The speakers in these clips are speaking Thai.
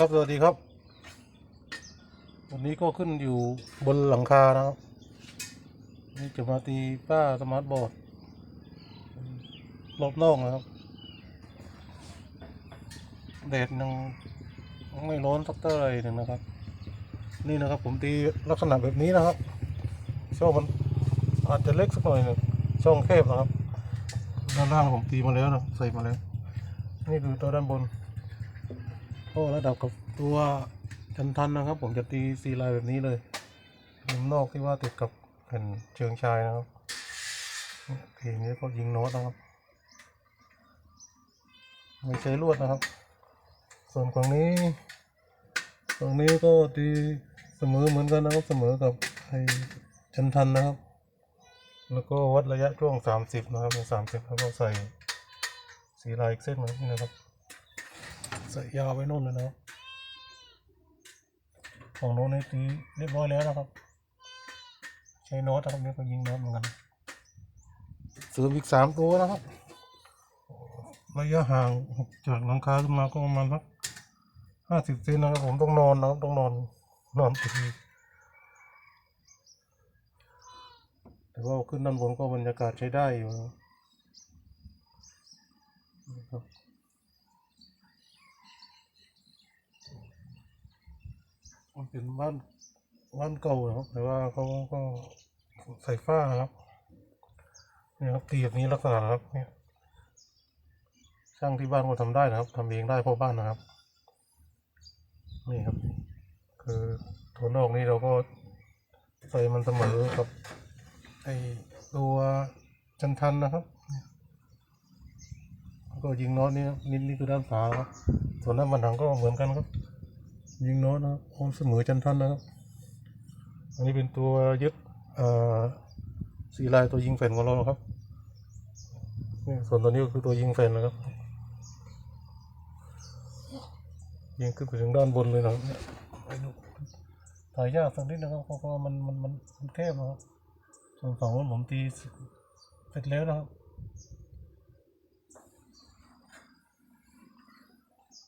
ครับสวัสดีครับ วันนี้ก็ขึ้นอยู่บนหลังคานะครับ นี่จะมาตีป้าสมาร์ทบอร์ดรอบนอกนะครับ แดดยังไม่ร้อนสักเท่าไหร่หนึ่งนะครับ นี่นะครับผมตีลักษณะแบบนี้นะครับ ช่องมันอาจจะเล็กสักหน่อยหนึ่งช่องแคบนะครับ ด้านล่างผมตีมาแล้วนะใส่มาแล้ว นี่คือตัวด้านบน ก็ระดับกับตัวจันทันนะครับ ผมจะตีซีลน์แบบนี้เลยมุมนอกที่ว่าติดกับแผ่นเชิงชายนะครับทีนี้ก็ยิงโน้ตนะครับไม่ใช้ลวดนะครับ ส่วนฝั่งนี้ฝั่งนี้ก็ตีเสมอเหมือนกันนะครับเสมอกับไอ้จันทันนะครับ แล้วก็วัดระยะช่วงสามสิบนะครับสามสิบแล้วก็ใส่สีลายอีกเส้นหนึงนะครับ ส่ยาวไว้นู่นเลยนะครับของโน้นนี่ตีเรียบร้อยแล้วนะครับ ใช้โน้ตนะครับนี่ก็ยิงโน้ตเหมือนกันเสริมอีกสามตัวนะครับระยะห่างจากหลังคาขึ้นมาก็ประมาณสักห้าสิบเซนนะครับผมต้องนอนนะครับต้องนอนนอนตีแต่ว่าขึ้นด้านบนก็บรรยากาศใช้ได้อยู่นะครับ มันเป็นบ้านบ้านเก่านะครับ แต่ว่าเขาก็ใส่ฝ้าครับนี่ครับตีแบบนี้ลักษณะครับเนี่ยช่างที่บ้านก็ทำได้นะครับทำเองได้เพราะบ้านนะครับ นี่ครับ คือตัวนอกนี้เราก็ใส่มันเสมอกับไอตัวจันทันนะครับ ก็ยิงน็อตนี่นี่นี่คือด้านฝาครับส่วนด้านบันหังก็เหมือนกันครับ ยิงโน้ตนะครับโอมเสมอจันทันนะครับ อันนี้เป็นตัวยึดสีลายตัวยิงแฟนของเรานะครับนี่ส่วนตัวนี้ก็คือตัวยิงแฟนนะครับ ยิงขึ้นไปถึงด้านบนเลยนะครับเนี่ยไปดูถ่ายยากสักนิดนะครับเพราะว่ามันมันมันมันแคบนะครับส่วนฝั่งนู้ผมตีเสร็จแล้วนะครับ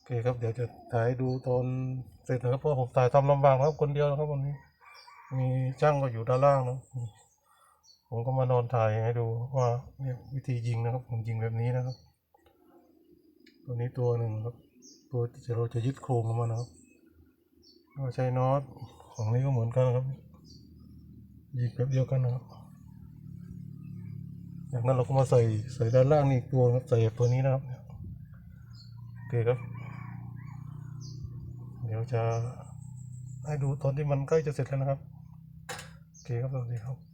โอ เคครับเดี๋ยวจะถ่ายดูตอนเสร็จนะครับเพราะผมถ่ายทำลำบากนะครับคนเดียวนะครับวันนี้ มีช่างก็อยู่ด้านล่างนะผมก็มานอนถ่ายให้ดูว่าเนี่ยวิธียิงนะครับ ผมยิงแบบนี้นะครับ ตัวนี้ตัวหนึ่งครับ ตัวที่เราจะยึดโครงของมันนะครับก็ใช้น็อตของนี้ก็เหมือนกันครับยิงแบบเดียวกันนะครับจากนั้นเราก็มาใส่ใส่ด้านล่างนี่ตัวครับใส่ตัวนี้นะครับโอเคครับ ดี๋ยวจะให้ดูตอนที่มันใกล้จะเสร็จแล้วนะครับ โอเคครับ สวัสดีครับ